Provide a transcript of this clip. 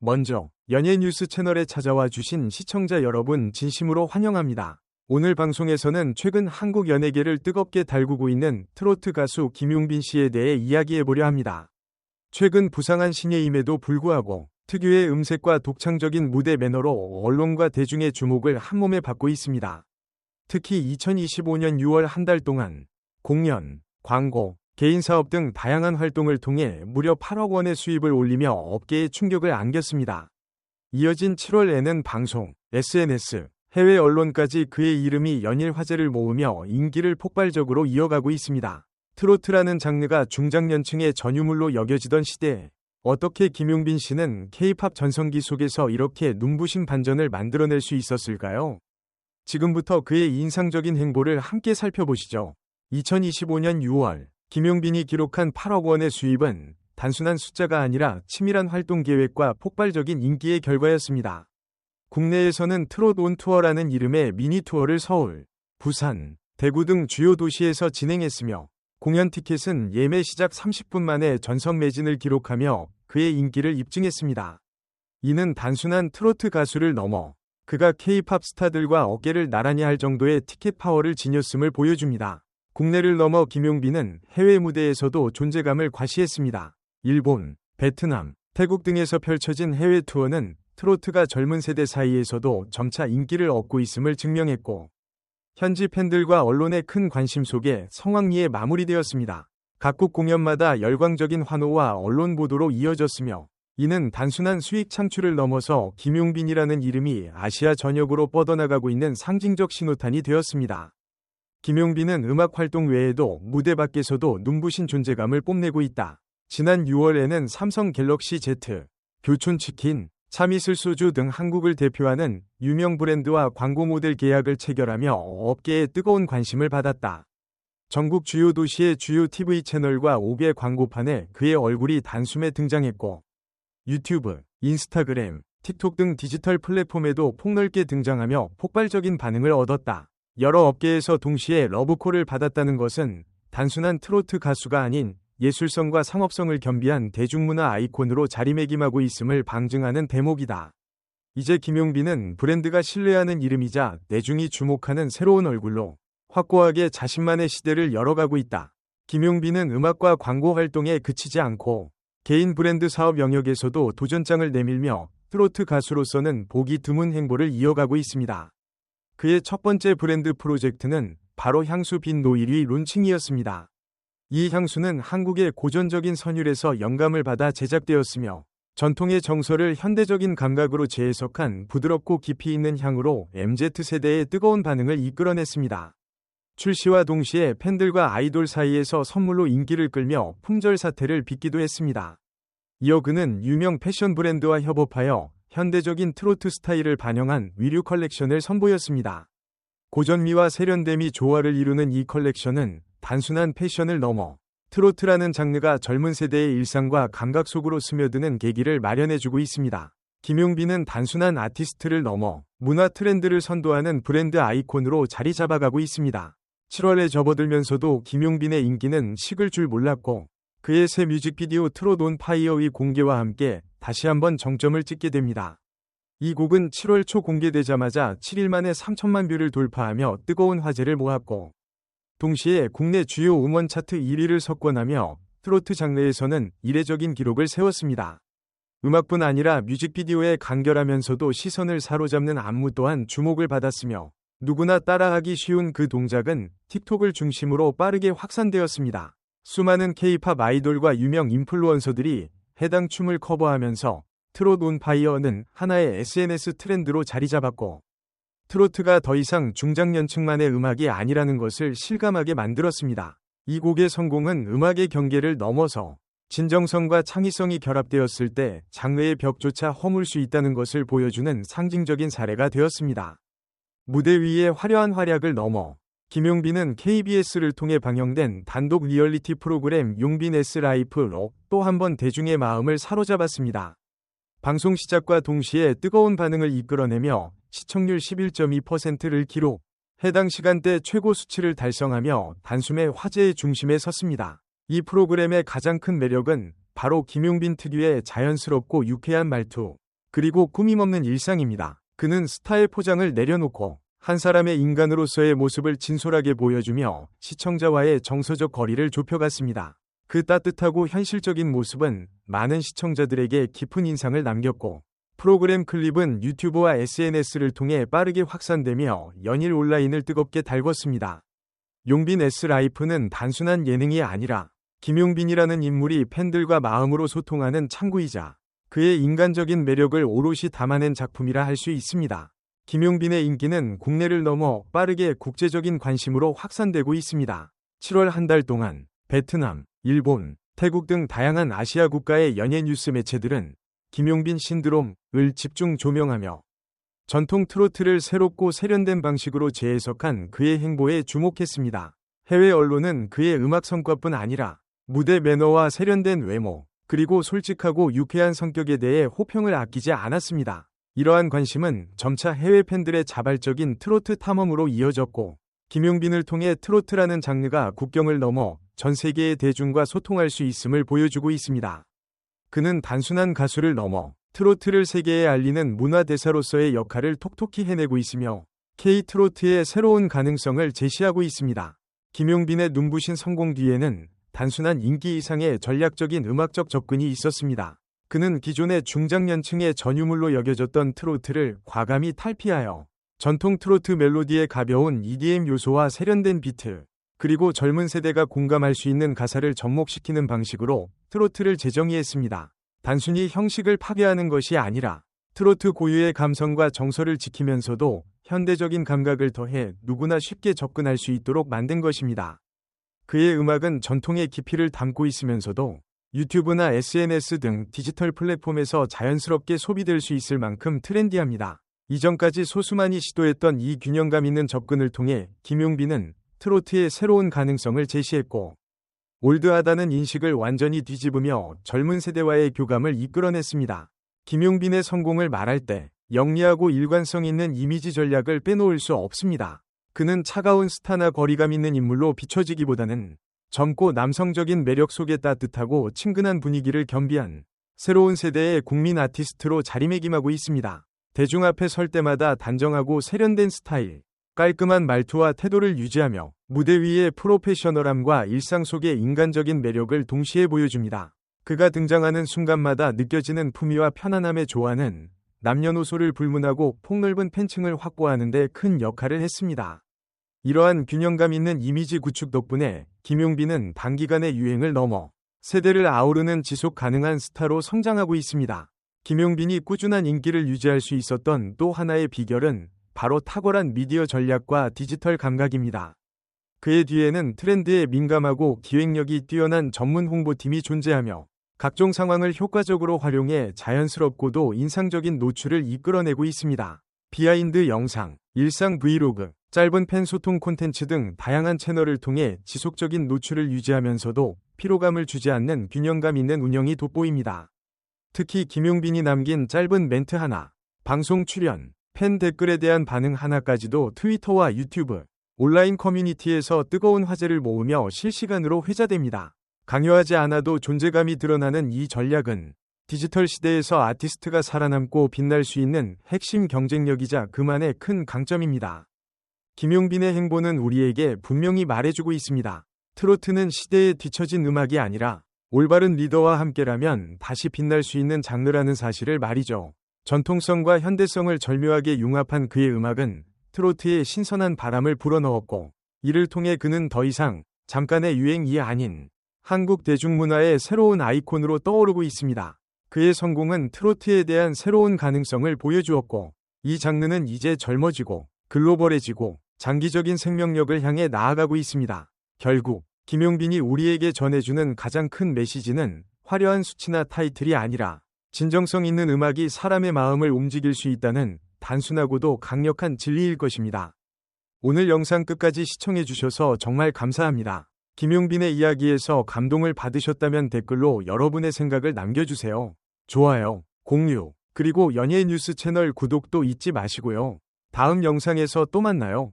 먼저 연예 뉴스 채널에 찾아와 주신 시청자 여러분 진심으로 환영합니다. 오늘 방송에서는 최근 한국 연예계를 뜨겁게 달구고 있는 트로트 가수 김용빈 씨에 대해 이야기해보려 합니다. 최근 부상한 신예임에도 불구하고 특유의 음색과 독창적인 무대 매너로 언론과 대중의 주목을 한몸에 받고 있습니다. 특히 2025년 6월 한 달 동안 공연, 광고, 개인 사업 등 다양한 활동을 통해 무려 8억 원의 수입을 올리며 업계에 충격을 안겼습니다. 이어진 7월에는 방송, SNS, 해외 언론까지 그의 이름이 연일 화제를 모으며 인기를 폭발적으로 이어가고 있습니다. 트로트라는 장르가 중장년층의 전유물로 여겨지던 시대에 어떻게 김용빈 씨는 K-팝 전성기 속에서 이렇게 눈부신 반전을 만들어낼 수 있었을까요? 지금부터 그의 인상적인 행보를 함께 살펴보시죠. 2025년 6월 김용빈이 기록한 8억 원의 수입은 단순한 숫자가 아니라 치밀한 활동 계획과 폭발적인 인기의 결과였습니다. 국내에서는 트롯 온 투어라는 이름의 미니 투어를 서울, 부산, 대구 등 주요 도시에서 진행했으며 공연 티켓은 예매 시작 30분 만에 전선 매진을 기록하며 그의 인기를 입증했습니다. 이는 단순한 트로트 가수를 넘어 그가 K-팝 스타들과 어깨를 나란히 할 정도의 티켓 파워를 지녔음을 보여줍니다. 국내를 넘어 김용빈은 해외 무대에서도 존재감을 과시했습니다. 일본, 베트남, 태국 등에서 펼쳐진 해외 투어는 트로트가 젊은 세대 사이에서도 점차 인기를 얻고 있음을 증명했고 현지 팬들과 언론의 큰 관심 속에 성황리에 마무리되었습니다. 각국 공연마다 열광적인 환호와 언론 보도로 이어졌으며 이는 단순한 수익 창출을 넘어서 김용빈이라는 이름이 아시아 전역으로 뻗어나가고 있는 상징적 신호탄이 되었습니다. 김용빈은 음악 활동 외에도 무대 밖에서도 눈부신 존재감을 뽐내고 있다. 지난 6월에는 삼성 갤럭시 Z, 교촌치킨, 참이슬 소주 등 한국을 대표하는 유명 브랜드와 광고 모델 계약을 체결하며 업계에 뜨거운 관심을 받았다. 전국 주요 도시의 주요 TV 채널과 5개 광고판에 그의 얼굴이 단숨에 등장했고 유튜브, 인스타그램, 틱톡 등 디지털 플랫폼에도 폭넓게 등장하며 폭발적인 반응을 얻었다. 여러 업계에서 동시에 러브콜을 받았다는 것은 단순한 트로트 가수가 아닌 예술성과 상업성을 겸비한 대중문화 아이콘으로 자리매김하고 있음을 방증하는 대목이다. 이제 김용빈은 브랜드가 신뢰하는 이름이자 대중이 주목하는 새로운 얼굴로 확고하게 자신만의 시대를 열어가고 있다. 김용빈은 음악과 광고 활동에 그치지 않고 개인 브랜드 사업 영역에서도 도전장을 내밀며 트로트 가수로서는 보기 드문 행보를 이어가고 있습니다. 그의 첫 번째 브랜드 프로젝트는 바로 향수 빈 노일이 론칭이었습니다. 이 향수는 한국의 고전적인 선율에서 영감을 받아 제작되었으며 전통의 정서를 현대적인 감각으로 재해석한 부드럽고 깊이 있는 향으로 MZ세대의 뜨거운 반응을 이끌어냈습니다. 출시와 동시에 팬들과 아이돌 사이에서 선물로 인기를 끌며 품절 사태를 빚기도 했습니다. 이어 그는 유명 패션 브랜드와 협업하여 현대적인 트로트 스타일을 반영한 위류 컬렉션을 선보였습니다. 고전미와 세련됨이 조화를 이루는 이 컬렉션은 단순한 패션을 넘어 트로트라는 장르가 젊은 세대의 일상과 감각 속으로 스며드는 계기를 마련해주고 있습니다. 김용빈은 단순한 아티스트를 넘어 문화 트렌드를 선도하는 브랜드 아이콘으로 자리 잡아가고 있습니다. 7월에 접어들면서도 김용빈의 인기는 식을 줄 몰랐고 그의 새 뮤직비디오 트롯 온 파이어의 공개와 함께 다시 한번 정점을 찍게 됩니다. 이 곡은 7월 초 공개되자마자 7일 만에 3천만 뷰를 돌파하며 뜨거운 화제를 모았고 동시에 국내 주요 음원 차트 1위를 석권하며 트로트 장르에서는 이례적인 기록을 세웠습니다. 음악뿐 아니라 뮤직비디오에 간결하면서도 시선을 사로잡는 안무 또한 주목을 받았으며 누구나 따라하기 쉬운 그 동작은 틱톡을 중심으로 빠르게 확산되었습니다. 수많은 케이팝 아이돌과 유명 인플루언서들이 해당 춤을 커버하면서 트롯 온 파이어는 하나의 SNS 트렌드로 자리 잡았고 트로트가 더 이상 중장년층만의 음악이 아니라는 것을 실감하게 만들었습니다. 이 곡의 성공은 음악의 경계를 넘어서 진정성과 창의성이 결합되었을 때 장르의 벽조차 허물 수 있다는 것을 보여주는 상징적인 사례가 되었습니다. 무대 위의 화려한 활약을 넘어 김용빈은 KBS를 통해 방영된 단독 리얼리티 프로그램 용빈 S 라이프로 또 한 번 대중의 마음을 사로잡았습니다. 방송 시작과 동시에 뜨거운 반응을 이끌어내며 시청률 11.2%를 기록, 해당 시간대 최고 수치를 달성하며 단숨에 화제의 중심에 섰습니다. 이 프로그램의 가장 큰 매력은 바로 김용빈 특유의 자연스럽고 유쾌한 말투, 그리고 꾸밈없는 일상입니다. 그는 스타의 포장을 내려놓고 한 사람의 인간으로서의 모습을 진솔하게 보여주며 시청자와의 정서적 거리를 좁혀갔습니다. 그 따뜻하고 현실적인 모습은 많은 시청자들에게 깊은 인상을 남겼고 프로그램 클립은 유튜브와 SNS를 통해 빠르게 확산되며 연일 온라인을 뜨겁게 달궜습니다. 용빈 S라이프는 단순한 예능이 아니라 김용빈이라는 인물이 팬들과 마음으로 소통하는 창구이자 그의 인간적인 매력을 오롯이 담아낸 작품이라 할 수 있습니다. 김용빈의 인기는 국내를 넘어 빠르게 국제적인 관심으로 확산되고 있습니다. 7월 한 달 동안 베트남, 일본, 태국 등 다양한 아시아 국가의 연예 뉴스 매체들은 김용빈 신드롬을 집중 조명하며 전통 트로트를 새롭고 세련된 방식으로 재해석한 그의 행보에 주목했습니다. 해외 언론은 그의 음악 성과뿐 아니라 무대 매너와 세련된 외모, 그리고 솔직하고 유쾌한 성격에 대해 호평을 아끼지 않았습니다. 이러한 관심은 점차 해외 팬들의 자발적인 트로트 탐험으로 이어졌고, 김용빈을 통해 트로트라는 장르가 국경을 넘어 전 세계의 대중과 소통할 수 있음을 보여주고 있습니다. 그는 단순한 가수를 넘어 트로트를 세계에 알리는 문화대사로서의 역할을 톡톡히 해내고 있으며 K-트로트의 새로운 가능성을 제시하고 있습니다. 김용빈의 눈부신 성공 뒤에는 단순한 인기 이상의 전략적인 음악적 접근이 있었습니다. 그는 기존의 중장년층의 전유물로 여겨졌던 트로트를 과감히 탈피하여 전통 트로트 멜로디의 가벼운 EDM 요소와 세련된 비트, 그리고 젊은 세대가 공감할 수 있는 가사를 접목시키는 방식으로 트로트를 재정의했습니다. 단순히 형식을 파괴하는 것이 아니라 트로트 고유의 감성과 정서를 지키면서도 현대적인 감각을 더해 누구나 쉽게 접근할 수 있도록 만든 것입니다. 그의 음악은 전통의 깊이를 담고 있으면서도 유튜브나 SNS 등 디지털 플랫폼에서 자연스럽게 소비될 수 있을 만큼 트렌디합니다. 이전까지 소수만이 시도했던 이 균형감 있는 접근을 통해 김용빈은 트로트의 새로운 가능성을 제시했고 올드하다는 인식을 완전히 뒤집으며 젊은 세대와의 교감을 이끌어냈습니다. 김용빈의 성공을 말할 때 영리하고 일관성 있는 이미지 전략을 빼놓을 수 없습니다. 그는 차가운 스타나 거리감 있는 인물로 비춰지기보다는 젊고 남성적인 매력 속에 따뜻하고 친근한 분위기를 겸비한 새로운 세대의 국민 아티스트로 자리매김하고 있습니다. 대중 앞에 설 때마다 단정하고 세련된 스타일, 깔끔한 말투와 태도를 유지하며 무대 위의 프로페셔널함과 일상 속의 인간적인 매력을 동시에 보여줍니다. 그가 등장하는 순간마다 느껴지는 품위와 편안함의 조화는 남녀노소를 불문하고 폭넓은 팬층을 확보하는 데 큰 역할을 했습니다. 이러한 균형감 있는 이미지 구축 덕분에 김용빈은 단기간의 유행을 넘어 세대를 아우르는 지속 가능한 스타로 성장하고 있습니다. 김용빈이 꾸준한 인기를 유지할 수 있었던 또 하나의 비결은 바로 탁월한 미디어 전략과 디지털 감각입니다. 그의 뒤에는 트렌드에 민감하고 기획력이 뛰어난 전문 홍보팀이 존재하며 각종 상황을 효과적으로 활용해 자연스럽고도 인상적인 노출을 이끌어내고 있습니다. 비하인드 영상, 일상 브이로그, 짧은 팬 소통 콘텐츠 등 다양한 채널을 통해 지속적인 노출을 유지하면서도 피로감을 주지 않는 균형감 있는 운영이 돋보입니다. 특히 김용빈이 남긴 짧은 멘트 하나, 방송 출연, 팬 댓글에 대한 반응 하나까지도 트위터와 유튜브, 온라인 커뮤니티에서 뜨거운 화제를 모으며 실시간으로 회자됩니다. 강요하지 않아도 존재감이 드러나는 이 전략은 디지털 시대에서 아티스트가 살아남고 빛날 수 있는 핵심 경쟁력이자 그만의 큰 강점입니다. 김용빈의 행보는 우리에게 분명히 말해주고 있습니다. 트로트는 시대에 뒤처진 음악이 아니라 올바른 리더와 함께라면 다시 빛날 수 있는 장르라는 사실을 말이죠. 전통성과 현대성을 절묘하게 융합한 그의 음악은 트로트에 신선한 바람을 불어넣었고 이를 통해 그는 더 이상 잠깐의 유행이 아닌 한국 대중문화의 새로운 아이콘으로 떠오르고 있습니다. 그의 성공은 트로트에 대한 새로운 가능성을 보여주었고 이 장르는 이제 젊어지고 글로벌해지고 장기적인 생명력을 향해 나아가고 있습니다. 결국 김용빈이 우리에게 전해주는 가장 큰 메시지는 화려한 수치나 타이틀이 아니라 진정성 있는 음악이 사람의 마음을 움직일 수 있다는 단순하고도 강력한 진리일 것입니다. 오늘 영상 끝까지 시청해 주셔서 정말 감사합니다. 김용빈의 이야기에서 감동을 받으셨다면 댓글로 여러분의 생각을 남겨주세요. 좋아요, 공유, 그리고 연예인 뉴스 채널 구독도 잊지 마시고요. 다음 영상에서 또 만나요.